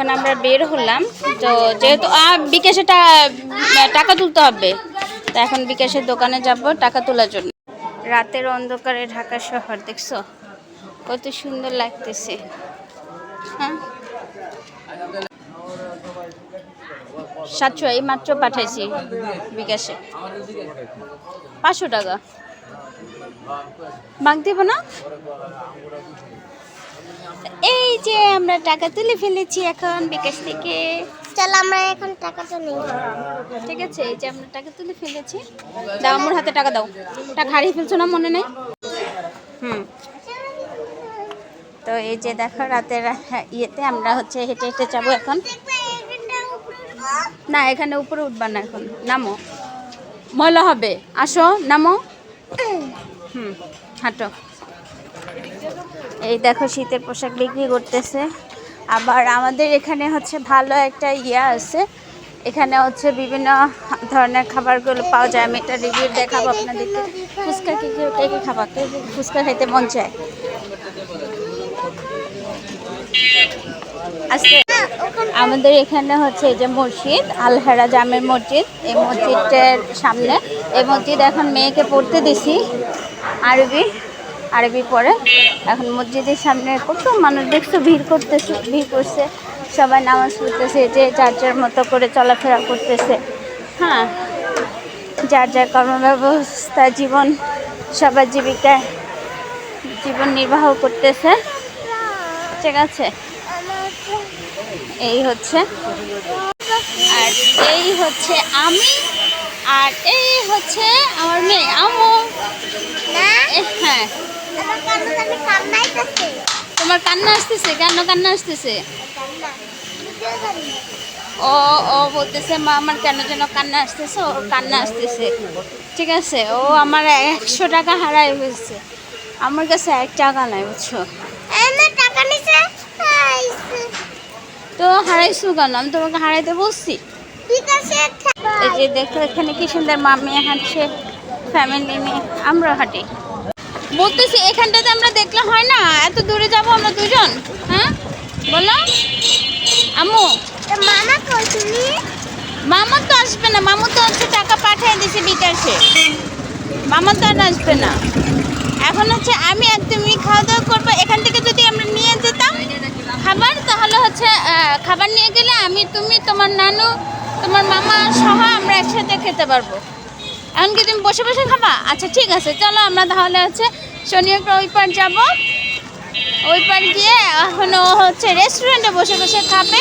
এখন আমরা বের হলাম। তো যেহেতু বিকাশে টাকা তুলতে হবে। তো এখন বিকাশের দোকানে যাব টাকা তোলার জন্য। রাতের অন্ধকারে ঢাকা শহর, দেখছ? কত সুন্দর লাগতেছে। হ্যাঁ? সাতশো, এই মাত্র পাঠাইছি বিকাশে। পাঁচশো টাকা। বাগ দিব না? এই যে আমরা টাকা তুলে ফেলেছি এখন বিকাশ থেকে। চল আমরা এখন টাকা তুলি। ঠিক আছে এই যে আমরা টাকা তুলে ফেলেছি। দাও আমার হাতে টাকা দাও। টাকা হারিয়ে ফেলছো না মনে নেই? হুম। তো এই যে দেখো রাতের হ্যাঁ, ইয়েতে আমরা হচ্ছে হেঁটে হেঁটে যাব এখন। না এখানে উপরে উঠবা না এখন। নামো। ময়লা হবে। আসো নামো। হুম হাঁটো। এই দেখো শীতের পোশাক বিক্রি করতেছে। আবার আমাদের এখানে হচ্ছে ভালো একটা ইয়া আছে। এখানে হচ্ছে বিভিন্ন ধরনের খাবারগুলো পাওয়া যায়। আমি এটা রিভিউ দেখাবো আপনাদেরকে। ফুচকা কি কি, কে কি খাবা? কে ফুচকা খাইতে মন চায়? আজকে আমাদের এখানে হচ্ছে এই যে মসজিদ, আলহারা জামের মসজিদ। এই মসজিদটার সামনে। এই মসজিদ এখন মেয়েকে পড়তে দিছি, আরবি। আরবি পড়ে। এখন মসজিদের সামনে কত মানুষ দেখছ ভিড় করতেছে ভিড় করছে। সবাই নামাজ পড়তেছে যে যার যার মতো করে চলাফেরা করতেছে। হ্যাঁ যার যার কর্মব্যবস্থা জীবন সবার জীবিকায় জীবন নির্বাহ করতেছে। ঠিক আছে? এই হচ্ছে। আর এই হচ্ছে আমি আর এই হচ্ছে আমার মেয়ে আমু হ্যাঁ। তোমার কান্না আসতেছে, কেন কান্না আসতেছে? ও ও বলতেছে, মা, আমার কেন যেন কান্না আসতেছে, ওর কান্না আসতেছে। ঠিক আছে, ও আমার একশো টাকা হারাই হয়েছে আমার কাছে এক টাকা নাই, বুঝছ? তো হারাইছো কেন? আমি তোমাকে হারাইতে বলছি? এই যে দেখো, এখানে কি সুন্দর মামি হাঁটছে ফ্যামিলি নিয়ে আমরা হাঁটি। বলতেছি এখানটাতে আমরা দেখলে হয় না? এত দূরে যাব আমরা দুজন? হ্যাঁ? বলো। আম্মু। মামা কই তুমি? মামা তো আসবে না। মামু তো হচ্ছে টাকা পাঠিয়ে দিছে বিকাশে। মামা তো আর আসবে না। এখন হচ্ছে আমি আর তুমি খাওয়া দাওয়া করব। এখান থেকে যদি আমরা নিয়ে যেতাম খাবার তাহলে হচ্ছে খাবার নিয়ে গেলে আমি তুমি তোমার নানু তোমার মামা সহ আমরা একসাথে খেতে পারব। এখন কি তুমি বসে বসে খাবা? আচ্ছা ঠিক আছে। চলো আমরা তাহলে হচ্ছে শনি একটা ওই পার যাব। ওই পার গিয়ে এখন হচ্ছে রেস্টুরেন্টে বসে বসে খাবে।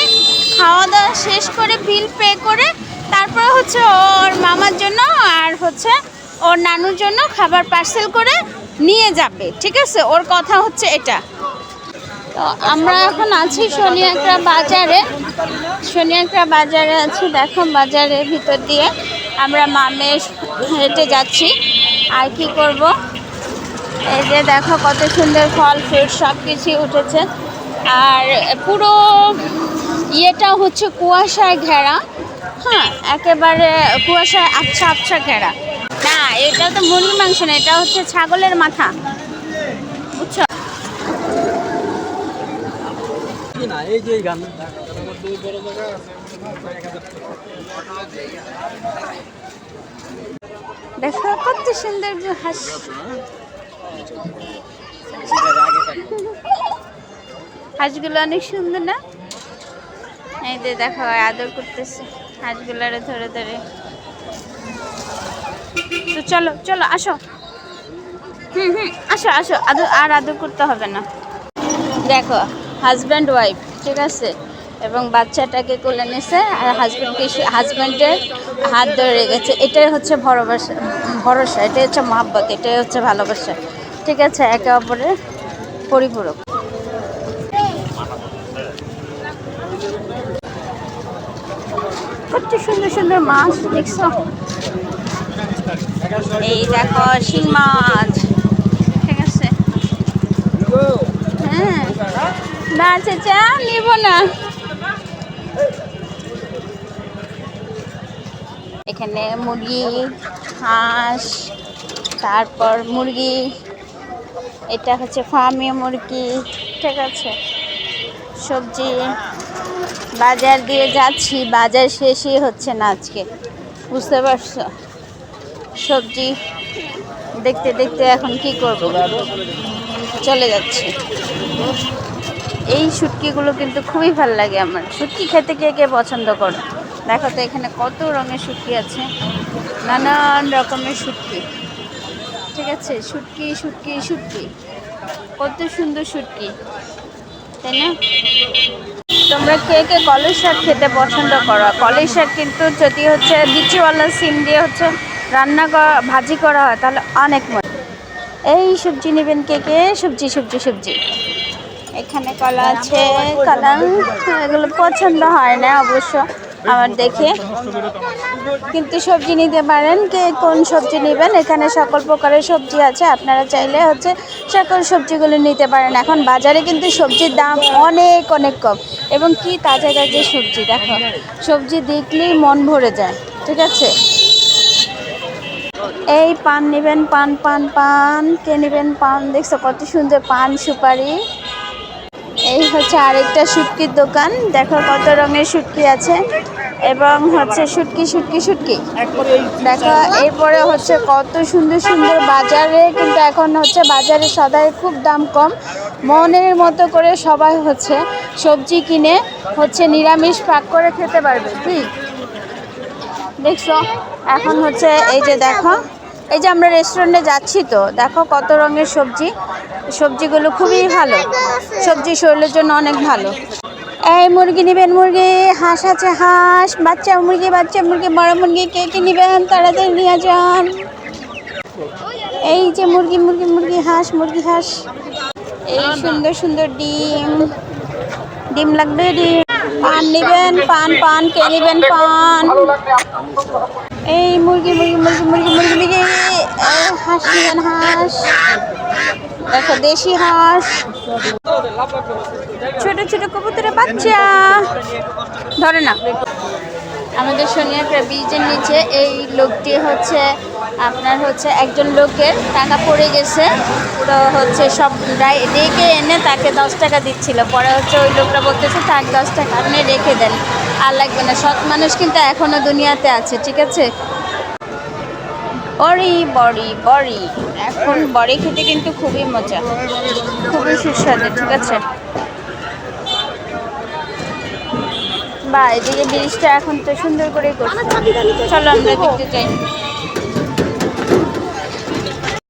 খাওয়া দাওয়া শেষ করে বিল পে করে তারপরে হচ্ছে ওর মামার জন্য আর হচ্ছে ওর নানুর জন্য খাবার পার্সেল করে নিয়ে যাবে, ঠিক আছে? ওর কথা হচ্ছে এটা। তো আমরা এখন আছি শনিয়াকড়া বাজারে। শনিয়াকড়া বাজারে আছি, দেখো বাজারের ভিতর দিয়ে আমরা মামের হেঁটে যাচ্ছি। আর কি করব? এই যে দেখো কত সুন্দর ফল, ফ্রুট সব কিছুই উঠেছে। আর পুরো ইয়েটা হচ্ছে কুয়াশায় ঘেরা। হ্যাঁ একেবারে কুয়াশায় আচ্ছা আচ্ছা ঘেরা। না, এটা তো মুরগি মাংস না, এটা হচ্ছে ছাগলের মাথা। গান দেখো কত সুন্দর হাঁস। হাঁসগুলো অনেক সুন্দর না? এই যে দেখো আদর করতেছে হাঁসগুলারে ধরে ধরে। তো চলো চলো, আসো। হুম হুম, আসো আসো, আদর, আর আদর করতে হবে না। দেখো হাজব্যান্ড ওয়াইফ ঠিক আছে? এবং বাচ্চাটাকে কোলে নিছে আর হাজব্যান্ডকে হাজব্যান্ডের হাত ধরে গেছে এটাই হচ্ছে ভরসা ভরসা, এটাই হচ্ছে মহাব্বত, এটাই হচ্ছে ভালোবাসা। ঠিক আছে, একে অপরের পরিপূরক। কত সুন্দর সুন্দর মাছ, দেখছ? এই দেখো, শিং মাছ। ঠিক আছে। হ্যাঁ। না চাচা নিব না। এখানে মুরগি, হাঁস, তারপর মুরগি। এটা হচ্ছে ফার্মি মুরগি, ঠিক আছে? সবজি বাজার দিয়ে যাচ্ছি, বাজার শেষই হচ্ছে না আজকে। বুঝতে পারছ? সবজি দেখতে দেখতে এখন কি করব? চলে যাচ্ছি। এই শুটকিগুলো কিন্তু খুবই ভালো লাগে আমার। শুটকি খেতে কে কে পছন্দ করো? দেখো তো এখানে কত রঙের শুটকি আছে। নানান রকমের শুটকি। ঠিক আছে শুটকি শুটকি শুটকি কত সুন্দর শুটকি তাই না? তোমরা কে কে কলের শাক খেতে পছন্দ করো? কলের শাক কিন্তু যদি হচ্ছে বিচিওয়ালা সিম দিয়ে হচ্ছে রান্না করা ভাজি করা হয়, তাহলে অনেক মজা। এই সবজি নেবেন কে কে? সবজি সবজি সবজি। এখানে কলা আছে, কলা। এগুলো পছন্দ হয় না অবশ্য। আমার দেখে। কিন্তু সবজি নিতে পারেন কে কোন সবজি নেবেন? এখানে সকল প্রকারের সবজি আছে। আপনারা চাইলে হচ্ছে সকল সবজিগুলো নিতে পারেন। এখন বাজারে কিন্তু সবজির দাম অনেক অনেক কম। এবং কি তাজা তাজা সবজি, দেখো। সবজি দেখলেই মন ভরে যায়। ঠিক আছে? এই পান নেবেন, পান পান পান। কে নেবেন পান? দেখছ কত সুন্দর পান সুপারি। এই হচ্ছে আরেকটা শুটকির দোকান। দেখো কত রঙের শুটকি আছে। এবং হচ্ছে শুটকি শুটকি শুটকি দেখো, এরপরে হচ্ছে কত সুন্দর সুন্দর বাজারে, কিন্তু এখন হচ্ছে বাজারে সদাই খুব দাম কম। মনের মতো করে সবাই হচ্ছে সবজি কিনে হচ্ছে নিরামিষ পাক করে খেতে পারবে ঠিক দেখছ? এখন হচ্ছে এই যে দেখো, এই যে আমরা রেস্টুরেন্টে যাচ্ছি তো, দেখো কত রঙের সবজি। সবজিগুলো খুবই ভালো। সবজি শরীরের জন্য অনেক ভালো। এই মুরগি নেবেন মুরগি, হাঁস আছে, হাঁস, বাচ্চা মুরগি বাচ্চা মুরগি, বড় মুরগি, কে কি নেবেন তাড়াতাড়ি নিয়ে যান। এই যে মুরগি মুরগি মুরগি, হাঁস মুরগি, হাঁস। এই সুন্দর সুন্দর ডিম। ডিম লাগবে, ডিম। পান নেবেন, পান পান, কে নেবেন পান। এই মুরগি মুরগি মুরগি মুরগি মুরগি হাঁস নেবেন, হাঁস। দেখো, দেশি হাঁস। ছোট ছোট কবুতরের বাচ্চা। ধরে না। আমাদের সোনিয়াকড়া ব্রিজের নিচে এই লোকটি হচ্ছে, আপনার হচ্ছে একজন লোকের টাকা পড়ে গেছে। তো হচ্ছে সব ডেকে এনে তাকে দশ টাকা দিচ্ছিল। পরে হচ্ছে ওই লোকটা বলতেছে তাক দশ টাকা আপনি রেখে দেন। আর লাগবে না। সৎ মানুষ কিন্তু এখনও দুনিয়াতে আছে, ঠিক আছে? বড়ি বড়ি বড়ি। এখন বড়ি খেতে কিন্তু খুবই মজা। খুবই সুস্বাদু, ঠিক আছে? বা, এদিকে ব্রিজটা এখন তো সুন্দর করে করছে। চলো আমরা দেখতে চাই